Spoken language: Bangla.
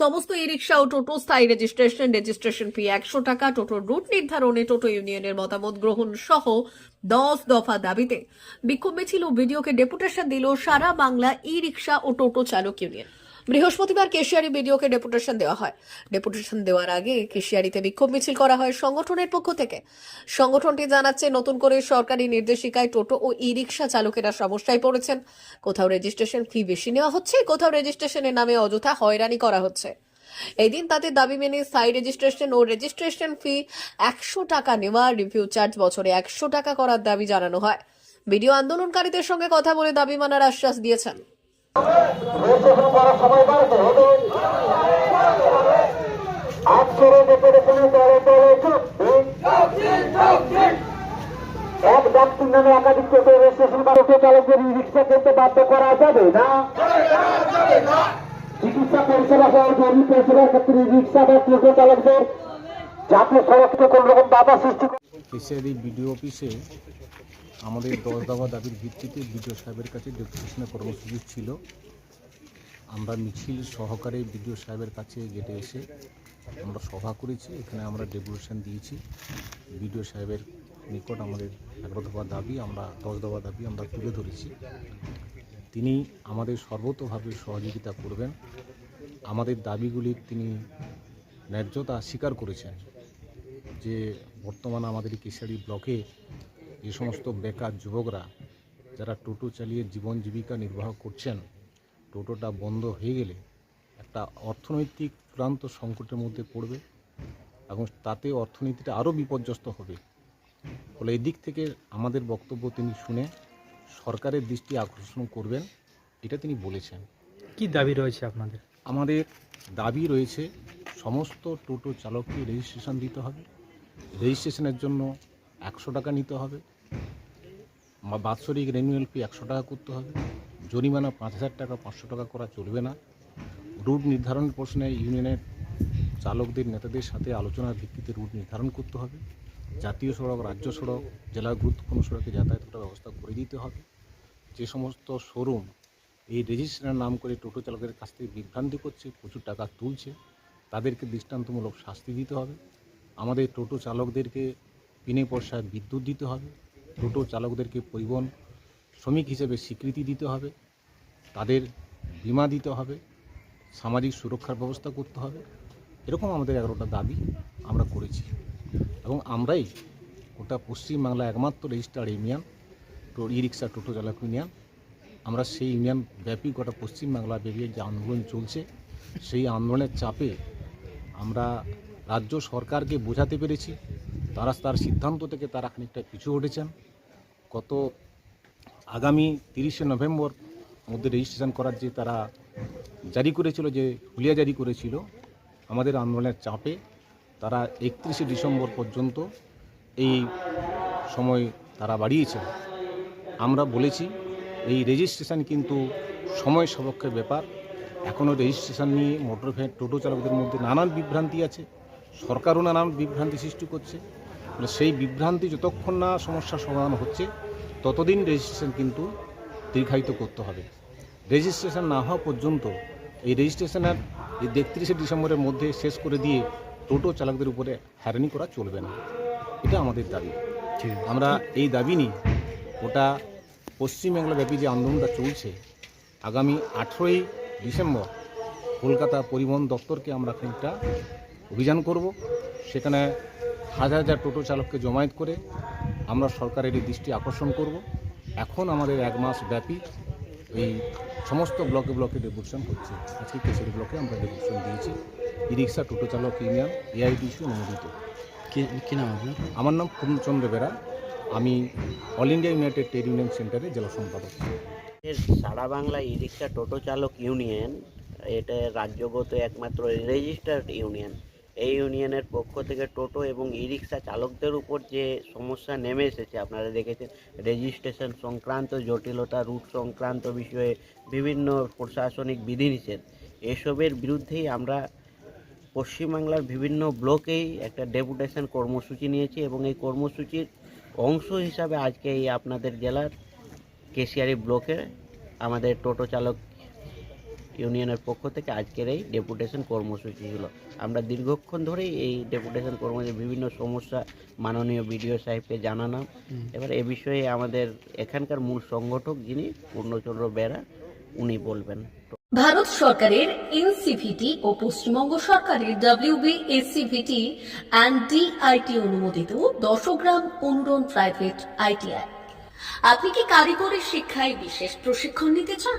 সমস্ত ই রিক্সা ও টোটো স্থায়ী রেজিস্ট্রেশন রেজিস্ট্রেশন ফি একশো টাকা, টোটোর রুট নির্ধারণে টোটো ইউনিয়নের মতামত গ্রহণ সহ দশ দফা দাবিতে। বিক্ষোভ মিছিল ও ভিডিওকে ডেপুটেশন দিল সারা বাংলা ই রিক্সা ও টোটো চালক ইউনিয়ন। বৃহস্পতিবার কেশিয়ারি বিডিওকে ডেপুটেশন দেওয়া হয়। ডেপুটেশন দেওয়ার আগে কেশিয়ারিতে বিক্ষোভ মিছিল করা হয় সংগঠনের পক্ষ থেকে। সংগঠনটি জানাচ্ছে, নতুন করে সরকারি নির্দেশিকায় টোটো ও ই রিক্সা চালকেরা সমস্যায় পড়েছেন। কোথাও রেজিস্ট্রেশন ফি বেশি নেওয়া হচ্ছে, কোথাও রেজিস্ট্রেশনের নামে অযথা হয়রানি করা হচ্ছে। এই দিন তাদের দাবি মেনে স্থায়ী রেজিস্ট্রেশন ও রেজিস্ট্রেশন ফি একশো টাকা নেওয়া রিভিউ চার্জ বছরে একশো টাকা করার দাবি জানানো হয়। ভিডিও আন্দোলনকারীদের সঙ্গে কথা বলে দাবি মানার আশ্বাস দিয়েছেন। রেজিস্ট্রেশন করার সময় বাড়তে হবে এক ব্যক্তির নামে একাধিক টোটো রেজিস্ট্রেশন বা রিক্সা কিনতে বাধ্য করা যাবে না চিকিৎসা ক্ষেত্রে রিক্সা বা টোটো চালকদের জাতীয় সড়ককে কোন রকম বাধা সৃষ্টি বিডিও অফিসে আমাদের দশ দফা দাবির ভিত্তিতে বিডিও সাহেবের কাছে ডেপুটেশনের কর্মসূচি ছিল। আমরা মিছিল সহকারে বিডিও সাহেবের কাছে গেটে এসে আমরা সভা করেছি, এখানে আমরা ডেপুটেশন দিয়েছি। বিডিও সাহেবের নিকট আমাদের এগারো দফা দাবি, আমরা দশ দফা দাবি আমরা তুলে ধরেছি। তিনি আমাদের সর্বতোভাবে সহযোগিতা করবেন। আমাদের দাবিগুলির তিনি ন্যায্যতা স্বীকার করেছেন যে বর্তমানে আমাদের কেশারি ব্লকে যে সমস্ত বেকার যুবকরা যারা টোটো চালিয়ে জীবন জীবিকা নির্বাহ করছেন টোটোটা বন্ধ হয়ে গেলে একটা অর্থনৈতিক চূড়ান্ত সংকটের মধ্যে পড়বে এবং তাতে অর্থনীতিটা আরও বিপর্যস্ত হবে। ফলে এদিক থেকে আমাদের বক্তব্য তিনি শুনে সরকারের দৃষ্টি আকর্ষণ করবেন এটা তিনি বলেছেন। কি দাবি রয়েছে আপনাদের? আমাদের দাবি রয়েছে সমস্ত টোটো চালককে রেজিস্ট্রেশন দিতে হবে। রেজিস্ট্রেশনের জন্য একশো টাকা নিতে হবে। বা বাৎসরিক রেনুয়াল ফি একশো টাকা করতে হবে। জরিমানা পাঁচ হাজার টাকা, পাঁচশো টাকা করা চলবে না। রুট নির্ধারণ প্রশ্নে ইউনিয়নের চালকদের, নেতাদের সাথে আলোচনার ভিত্তিতে রুট নির্ধারণ করতে হবে। জাতীয় সড়ক, রাজ্য সড়ক জেলার গুরুত্বপূর্ণ সড়কে যাতায়াত করার ব্যবস্থা করে দিতে হবে। যে সমস্ত শোরুম এই রেজিস্ট্রেশনের নাম করে টোটো চালকের কাছ থেকে বিভ্রান্তি করছে, প্রচুর টাকা তুলছে, তাদেরকে দৃষ্টান্তমূলক শাস্তি দিতে হবে। আমাদের টোটো চালকদেরকে বিনে পয়সায় বিদ্যুৎ দিতে হবে। টোটো চালকদেরকে পরিবহন শ্রমিক হিসেবে স্বীকৃতি দিতে হবে, তাদের বিমা দিতে হবে, সামাজিক সুরক্ষার ব্যবস্থা করতে হবে, এরকম আমাদের এগারোটা দাবি আমরা করেছি। এবং আমরাই গোটা পশ্চিমবাংলা একমাত্র রেজিস্টার্ড ইউনিয়ন ই রিক্সা টোটো চালক ইউনিয়ন, আমরা সেই ইউনিয়ন ব্যাপী গোটা পশ্চিমবাংলা ব্যাপী যে আন্দোলন চলছে, সেই আন্দোলনের চাপে আমরা রাজ্য সরকারকে বোঝাতে পেরেছি তারা তার সিদ্ধান্ত থেকে তারা খানিকটা পিছু হটেছেন। গত আগামী তিরিশে নভেম্বর মধ্যে রেজিস্ট্রেশন করার যে তারা জারি করেছিল, যে হুলিয়া জারি করেছিল, আমাদের আন্দোলনের চাপে তারা একত্রিশে ডিসেম্বর পর্যন্ত এই সময় তারা বাড়িয়েছে। আমরা বলেছি, এই রেজিস্ট্রেশন কিন্তু সময় সাপেক্ষের ব্যাপার। এখনও রেজিস্ট্রেশন নিয়ে মোটর ভ্যান টোটো চালকদের মধ্যে নানান বিভ্রান্তি আছে। সরকারও নানান বিভ্রান্তি সৃষ্টি করছে। সেই বিভ্রান্তি যতক্ষণ না সমস্যার সমাধান হচ্ছে ততদিন রেজিস্ট্রেশন কিন্তু দীর্ঘায়িত করতে হবে। রেজিস্ট্রেশন না হওয়া পর্যন্ত এই রেজিস্ট্রেশনের এই তেত্রিশে ডিসেম্বরের মধ্যে শেষ করে দিয়ে টোটো চালকদের উপরে হ্যারানি করা চলবে না। এটা আমাদের দাবি। ঠিক আমরা এই দাবি নিয়ে ওটা পশ্চিমবাংলা ব্যাপী যে আন্দোলনটা চলছে আগামী আঠেরোই ডিসেম্বর কলকাতা পরিবহন দপ্তরকে আমরা খানিকটা অভিযান করব। সেখানে হাজার হাজার টোটো চালককে জমায়েত করে আমরা সরকারের এই দৃষ্টি আকর্ষণ করব। এখন আমাদের এক মাস ব্যাপী এই সমস্ত ব্লকে ব্লকে ডেপুটেশন হচ্ছে। আজকে কেশরি ব্লকে আমরা ডেপুটেশন দিয়েছি। ই রিক্সা টোটো চালক ইউনিয়ন এআইডিসি অনুমোদিত। কি কি নাম আপনার? আমার নাম পূর্ণচন্দ্র বেরা। আমি All India United Trade Union সেন্টারের জেলা সম্পাদক। এর সারা বাংলা ই রিক্সা টোটো চালক ইউনিয়ন এটা রাজ্যগত একমাত্র রেজিস্টার্ড ইউনিয়ন। এই ইউনিয়নের পক্ষ থেকে টোটো এবং ই রিক্সা চালকদের উপর যে সমস্যা নেমে এসেছে, আপনারা দেখেছেন রেজিস্ট্রেশন সংক্রান্ত জটিলতা রুট সংক্রান্ত বিষয়ে বিভিন্ন প্রশাসনিক বিধিনিষেধ। এসবের বিরুদ্ধেই আমরা পশ্চিমবাংলার বিভিন্ন ব্লকেই একটা ডেপুটেশন কর্মসূচি নিয়েছি এবং এই কর্মসূচির অংশ হিসাবে আজকে এই আপনাদের জেলার কেশিয়ারি ব্লকে আমাদের টোটো চালক ইউনিয়নের পক্ষ থেকে আজকের এই ডেপুটেশন কর্মসূচি ছিল। আমরা দীর্ঘক্ষণ ধরেই এই ডেপুটেশন কর্মসূচি বিভিন্ন সমস্যা মাননীয় বিডিও সাহেবকে জানালাম। এবার এ বিষয়ে আমাদের এখানকার মূল সংগঠক যিনি পূর্ণচন্দ্র বেরা উনি বলবেন। ভারত সরকারের এনসিভিটি ও পশ্চিমবঙ্গ সরকারের ডাব্লিউবি এসসিভিটি অ্যান্ড ডিআইটি অনুমোদিত দশগ্রাম অনুরণ প্রাইভেট আইটিআই আপনি কি কারিগরি শিক্ষায় বিশেষ প্রশিক্ষণ নিতে চান?